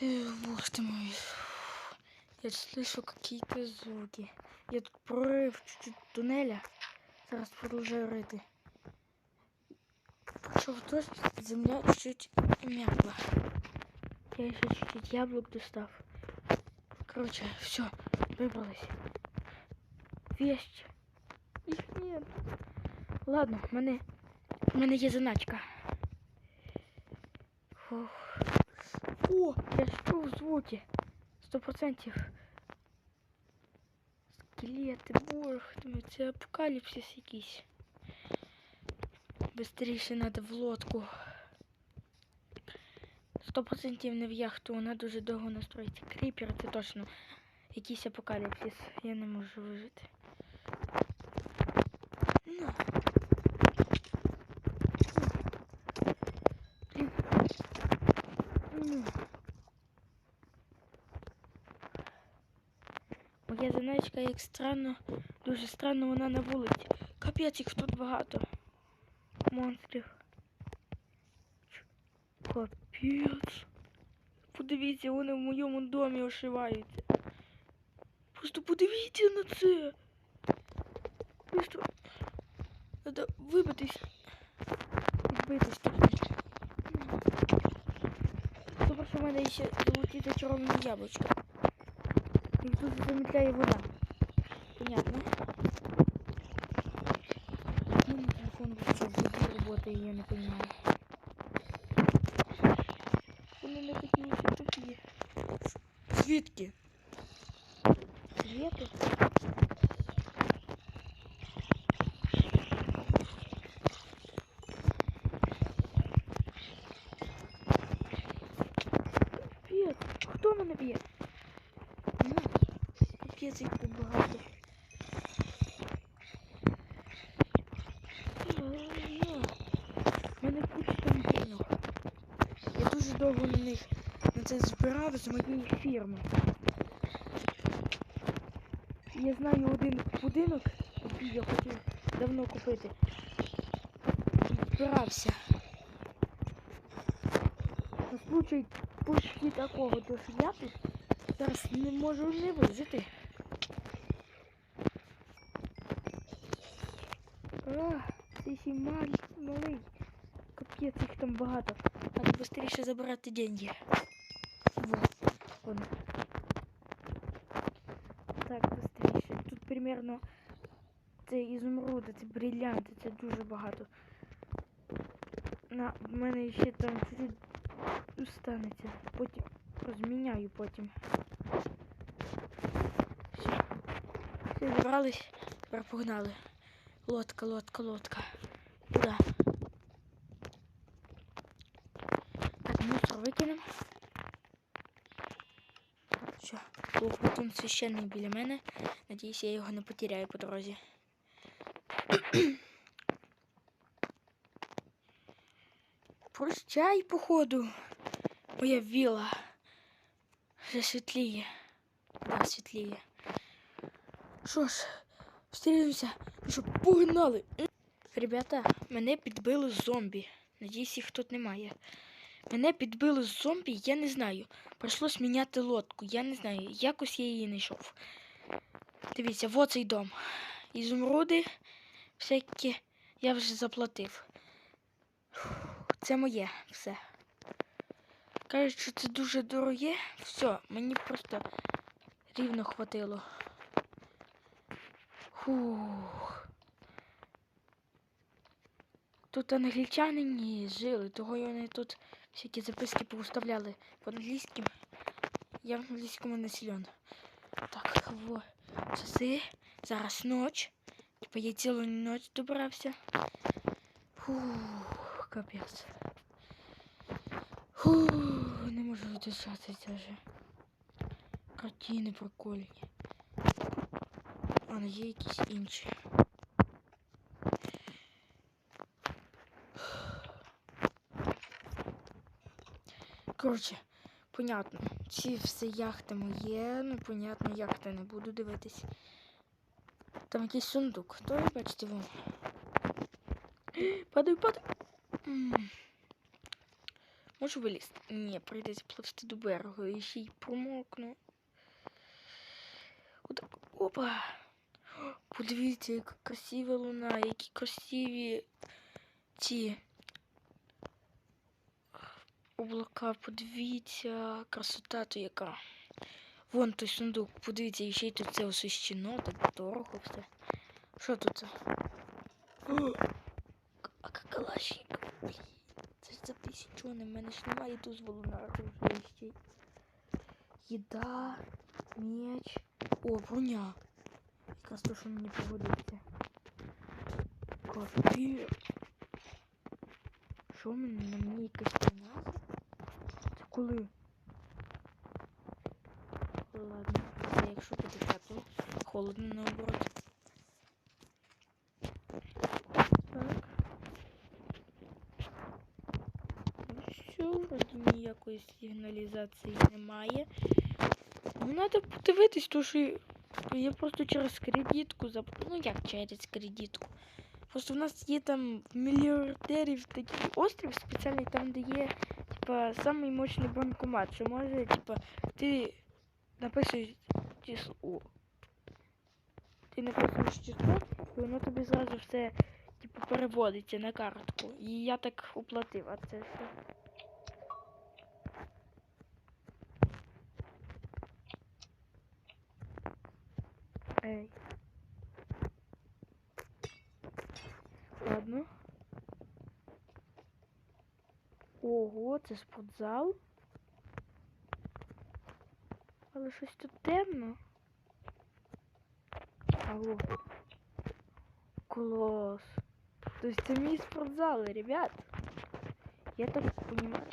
Э, Боже ты мой. Я слышу какие-то звуки. Я тут прорив чуть-чуть туннеля. Зараз продовжую рити. Пішов дощ, земля чуть-чуть м'якла. Я ще чуть-чуть яблук достав. Короче, все, выбралась. Вещь. Их нет. Ладно, в мене, в мене є заначка. Фух. О, я ж чув звуки. Сто процентів. Скелети, мій, це апокаліпсис якийсь. Бистріше треба в лодку. Сто процентів не в яхту, вона дуже довго настроїться. Кріпер це точно якийсь апокаліпсис. Я не можу вижити. Ну. Блін. Ну. Моя як странно, дуже странно вона на вулиці. Капець, їх тут багато. Монстрів. Капець. Подивіться, вони в моєму домі ошиваються. Просто подивіться на це. Просто треба вибитись. Відбитись трохи. Добре, що в мене ще золоті зачаровані яблучка. І тут замітляє вода. Понятно. Ну, телефон вообще в работает, я не понимаю. Вони не такі ще такі. Звідки? Звідки? Капець, хто мене б'є? На, тут багато. В мене куча там денег. Я дуже довго на них на це збирав з моєї фірми. Я знаю один будинок, який я хотів давно купити. Збирався. На случай почти такого, то що я тут зараз не можу не вижити. А, ти ще малий. Капець, їх там багато. Треба швидше забирати деньги. Вот. Так, швидше. Тут примерно це ізумруди, це бриллианти, це дуже багато. На, в мене ще там чуть-чуть останеться. Потім розміняю потім. Все. Все, зібрались, тепер погнали. Лодка, лодка, лодка. Куди? Так, мусор викинемо. Все, платун священний біля мене. Надіюсь, я його не потеряю по дорозі. Прощай, походу. Моя віла. Світліє. Да, світліє. Що ж, встрілюємося. Погнали. Ребята, мене підбили зомбі. Надіюсь, їх тут немає. Мене підбили зомбі, я не знаю. Прийшлось міняти лодку, я не знаю. Якось я її не йшов. Дивіться, вот цей дом. Ізумруди всякі я вже заплатив. Це моє все. Кажуть, що це дуже дороге. Все, мені просто рівно хватило. Фух. Тут англічани ні жили, того й вони тут всякі записки повставляли по-англійським. Я в англійському не. Так, во, часи. Зараз ноч. Типа я цілу ніч добрався. Фух, капець. Фух, не можу дишатися вже. Картини прикольні. А, ну є якісь інші. Коротше, понятно. Ці все яхти моє, ну понятно, яхти не буду дивитись. Там якийсь сундук. То ви бачите вон. Падаю, падаю. Можу вилізти? Ні, прийдеться пливти до берегу і ще й промокну. Отак. Опа. Подивіться, яка красива луна, які красиві ці облака. Подивіться, красота то яка. Вон той сундук, подивіться, і ще й тут це освіщено, так дорого все. Що тут? А какалашник. Блін, Це ж за тисячу, в мене ж немає дозволу на оружие Їда, меч. О, броня. Якраз то, що мені пригодиться. Капець. Що в мене на мені якась коли? Ладно, це якщо буде тепло. Холодно наоборот. Так. Ну все, вроді ніякої сигналізації немає. Ну, треба подивитись, то що я просто через кредитку зап... Ну як через кредитку? Просто в нас є там мільярдерів такий острів спеціальний, там, де є типа самий мощный банкомат, що може, типа, ти написуєш число. Ти написуєш число, і воно тобі зразу все типу, переводиться на картку. І я так оплатив, а це що? Ей. Ладно. Ого, це спортзал. Але щось тут темно. Алло. Класс. То есть это мій спортзал, ребят. Я так понимаю.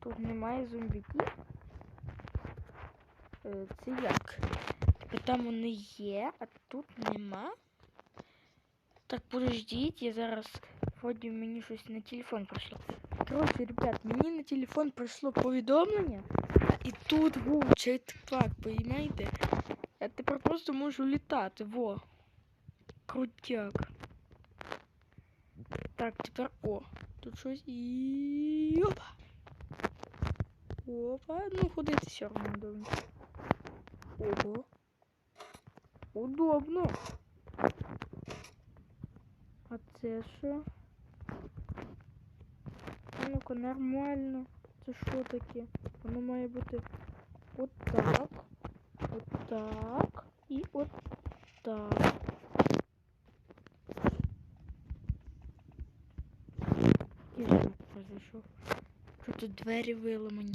Тут немає зомбіків. Е, Це як? Там вони є, а тут нема. Так, подождіть, я зараз вроді мені щось на телефон прийшло. Короче, ребят, мені на телефон прийшло повідомлення, і тут був чайтпак, понимаєте? Я тепер просто можу літати, во. Крутяк. Так, тепер о. Тут щось і. Опа. Опа, ну ходити все одно удобно. Ого. Удобно. А це що? Ну-ка, нормально. Це що таке? Воно має бути вот так. вот так. І от так. І звук тут двері виламані?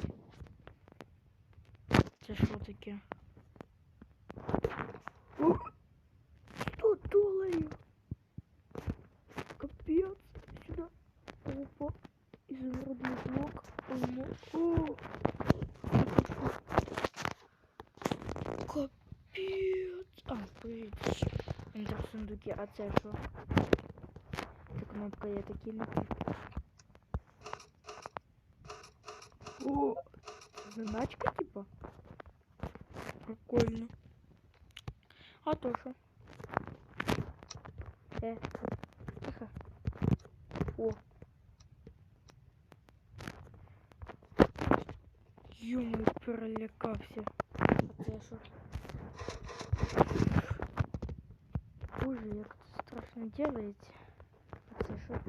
А це що? Це кнопка я такі не О! Заначка типа? Прикольно. А то що? Е, тихо. О. Йому перелякався. А це що? Боже, як це страшно делається. А це що?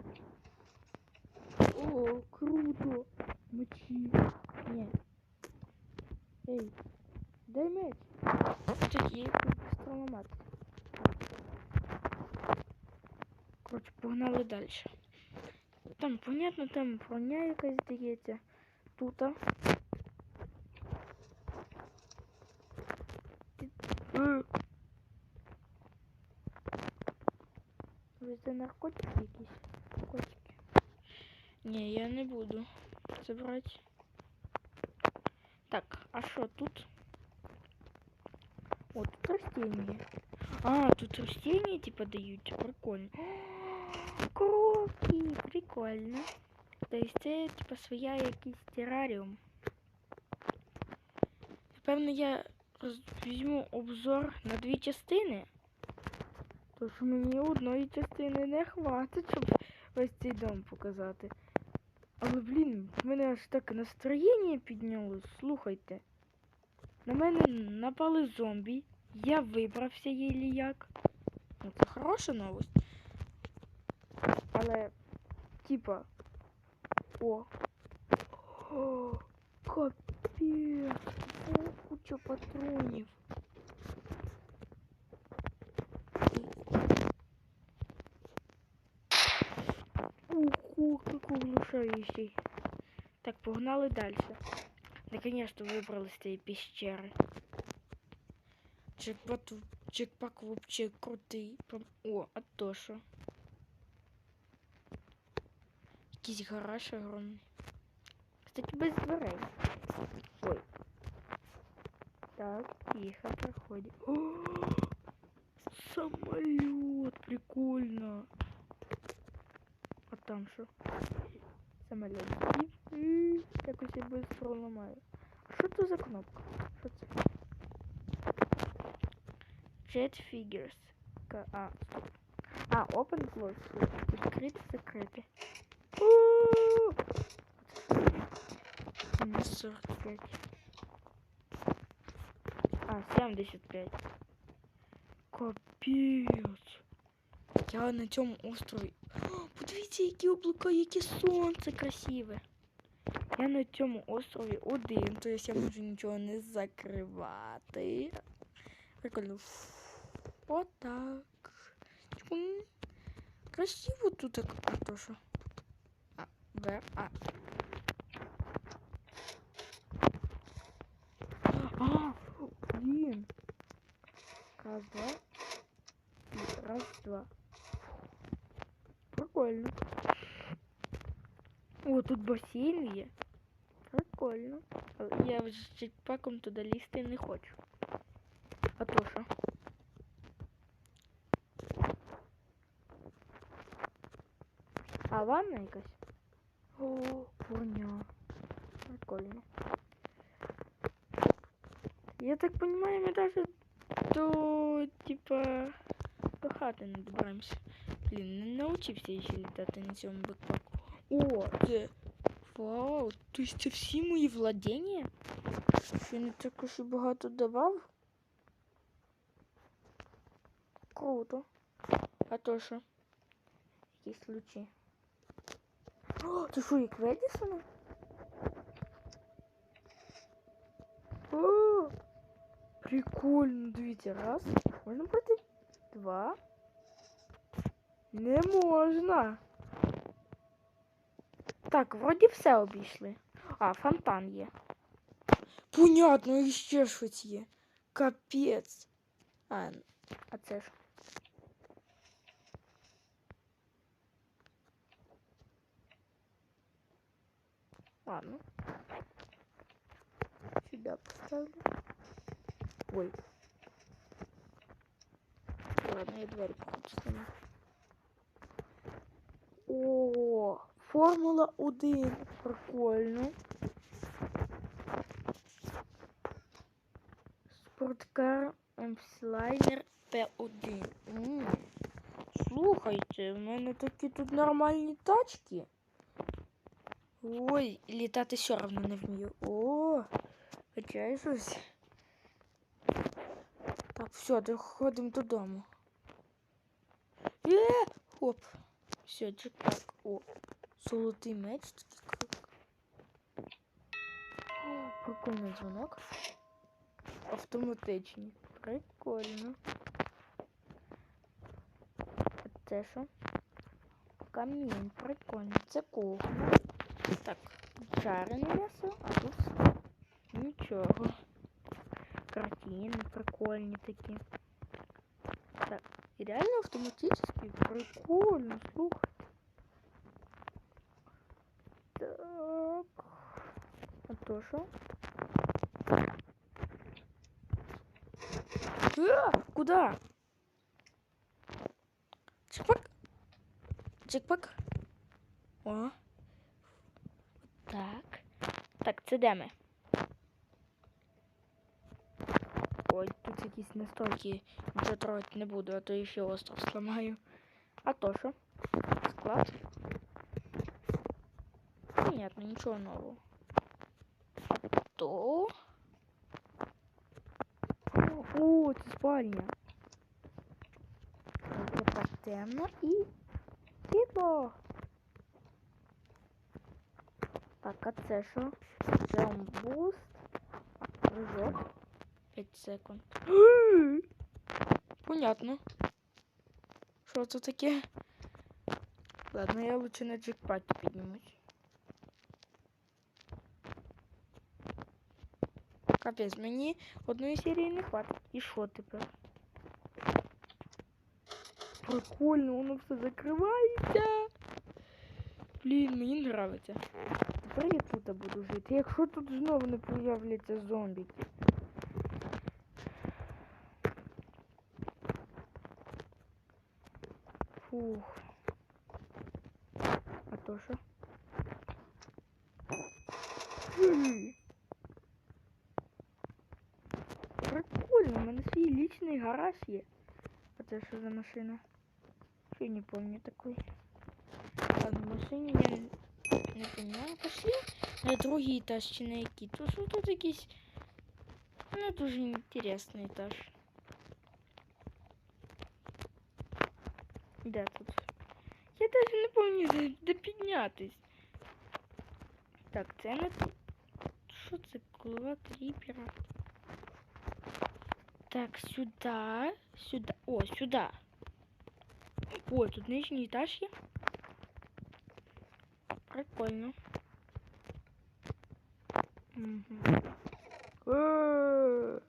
О, круто! Мечі. Ні. Ей, дай меч. Тут є стромомат. Коротше, погнали далі. Там, понятно, там броня якась здається. Тут. Е. Ви це наркотики якісь? Наркотики. Ні, я не буду це брати. Так, а що тут? О, тут растения. А, тут растения типа дают. Прикольно. Коробки, прикольно. То есть це типа своя якийсь тераріум. Напевно, я візьму обзор на дві частини. Що мені одної частини не хватить, щоб весь цей дом показати. Але, блін, в мене аж так настроєння піднялось. Слухайте. На мене напали зомбі. Я вибрався єлі як. Ну, це хороша новость. Але, типа. О. О, капець. О, куча патронів. Ого, какой внушающий. Так, погнали дальше. Наконец-то выбрались из этой пещеры. Джекпот, джекпак вообще крутий. Прям- О, а то що? Якийсь гараж огромний. Кстати, без дверей. Ой. Так, тихо, проходим. О, самолет, прикольно. А там що? Самолет. І якось я швидко ламаю. А що це за кнопка? Що це? Jet figures. К- А, стоп. А, open close. Відкрити, закрити. О! Мінус 45. А, 75. Капець. Я на цьому острові. Подивіться, які облака, яке сонце красиве. Я на цьому острові один, то есть я можу нічого не закривати. Прикольно. Отак. Красиво тут так. А то що? А, Б, а. А, блін. Раз, два. Раз, два. Прикольно. О, тут басейн є. Прикольно. Але я вже з jetpackом туди лізти не хочу. А то що? А ванна якась? О, понял. Прикольно. Я так понимаю, мы даже до, типа, до хати не добираємося. Блін, не навчився ще літати на цьому бекпаку. О, це... Вау, то есть це всі мої владіння? Що не так уж і багато давав? Круто. А то що? Якісь лучі. О, це що, як в Едісона? О, прикольно, дивіться, раз. Можна пройти? Два. Не можна. Так, вроді все обійшли. А, фонтан є. Понятно, і ще щось є. Капець. А, а це ж. Ладно. Сюда поставлю. Ой. Ладно, я дверь походу сниму. О, Формула 1. Прикольно. Спорткар Емслайнер П1. Слухайте, в мене такі тут нормальні тачки. Ой, літати все одно не вмію. О, хоча щось. Так, все, доходимо додому. Е, хоп. Все, джекпак. О, золотий меч такий крик. О, дзвонок. Автоматичний. Прикольно. Це що? Камінь, прикольно. Це кухня. Так, жарене м'ясо, а тут нічого. Картини прикольні такі. І реально автоматически прикольно, слухай. Так. А то що? А, куда? Чекпак. Чекпак. О. Так. Так, це? Настойки нічого трогати не буду, а то і ще остров сламаю. А то що? Склад? Понятно, нічого нового. То. О, це спальня. Тепер темно і світло. Так, а це що? Джамбуст. Прыжок. 5 секунд. Понятно. Що це таке? Ладно, я лучше на джекпаті піднімусь. Капець, мені одної серії не хватить. І що тепер? Прикольно, воно все закривається. Блін, мені нравиться. Тепер я тут буду жити. Якщо тут знову не появляться зомбіки. Фух. А то що? Хм. Прикольно, у мене свій лічний гараж є. А це що за машина? Я не помню такой. Ладно, в машині я не, не понимаю. Пошли на другий етаж чи на який. Тут що тут якийсь. Ну, дуже інтересний етаж. Де тут? Я даже не помню, де, де піднятись. Так, це не тут. Що це? Голова кріпера. Так, сюда, сюда. О, сюда. О, тут нижній етаж є. Прикольно. Угу. Я,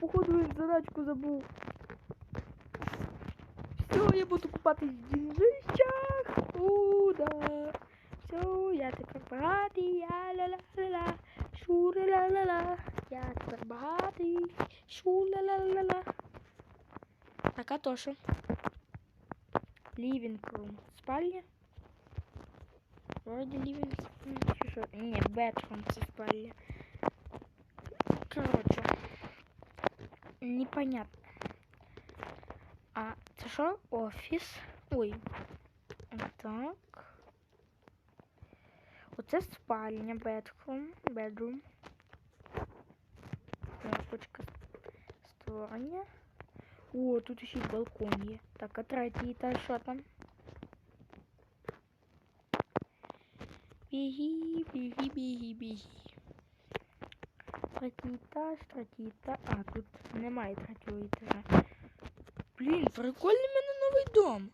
Походу, задачку забув. Все, я буду купатись в деньжищах. У, да. Все, я тепер багатий, я ла-ла-ла-ла, шу-ла-ла-ла-ла. Я тепер багатий, шу-ла-ла-ла-ла. Так, а то що? Спальня? Вроде living room. Ні, bedroom це спальня. Непонятно. А це що? Офіс. Ой. Так. Оце спальня, bedroom. Bedroom. Кнопочка створення. О, тут ще й балкон є. Так, а третій етаж, що там? Біги, біги, біги, біги. Третій етаж. А, тут немає третього етажа. Блін, прикольний в мене новий дом.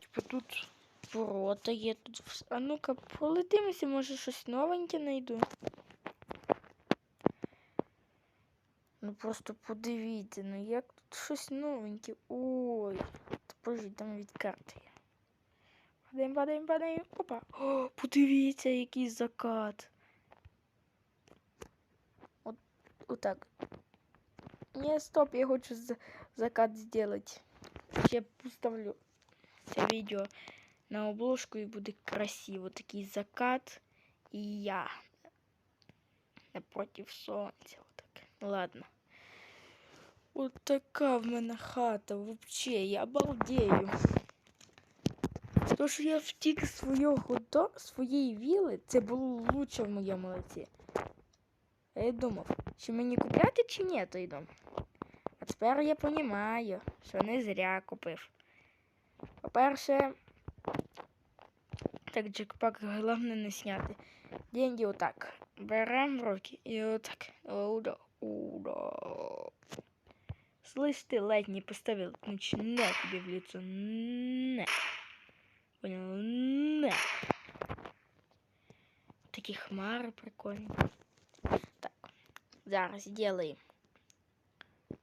Типа тут ворота є, тут. А ну-ка, полетимося, може щось новеньке знайду. Ну просто подивіться, ну як тут щось новеньке. Ой, боже, там від карти. Падаємо, падаємо, падаємо. Опа. О, подивіться, який закат. От, отак. Ні, стоп, я хочу закат зробити. Ще поставлю це відео на обложку і буде красиво. Такий закат і я напротив сонця. Отак. Ладно. От така в мене хата вообще, я обалдею. То, що я втік з свого до своєї віли, це було лучше в моєму лиці. Я думав, чи мені купляти, чи ні той дом. А тепер я розумію, що не зря купив. По-перше, так джекпак головне не зняти. Деньги отак. Берем в руки і отак. Удо, удо. Слышь, ты лайк не поставил, значит, на тебе в лицо. На. Понял? На. Такі хмари прикольні. Так. Зараз делаем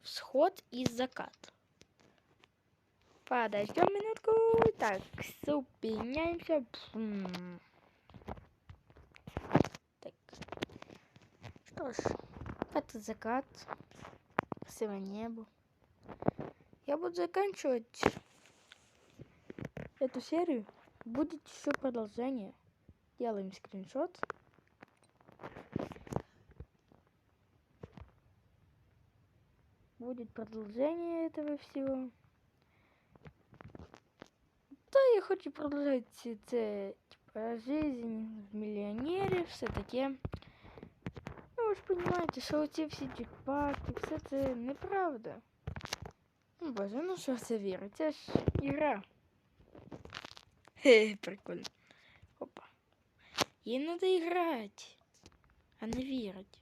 всход и закат. Подождем минутку. Так, зупиняемся. Пфм. Так. Что ж, это закат. Красивое небо. Я буду заканчивать эту серию. Будет еще продолжение. Делаем скриншот. будет продолжение этого всего. Да, я хочу продолжать ці- це, типа, жизнь в мільйонері, все таке. Ну, ви ж розумієте, що оці всі джекпаки, все це неправда. Ну, боже, ну що в це вірить? Це ж ігра. Прикольно. Опа. Їй надо играть, а не вірить.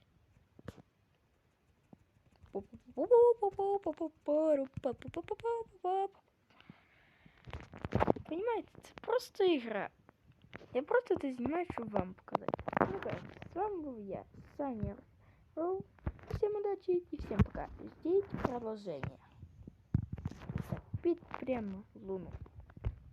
Понимаете, це просто игра. Я просто это снимаю, чтобы вам показать. Ну как, с вами был я, Саня. Всем удачи и всем пока. Ждите продолжения. Так, пить прямо луну.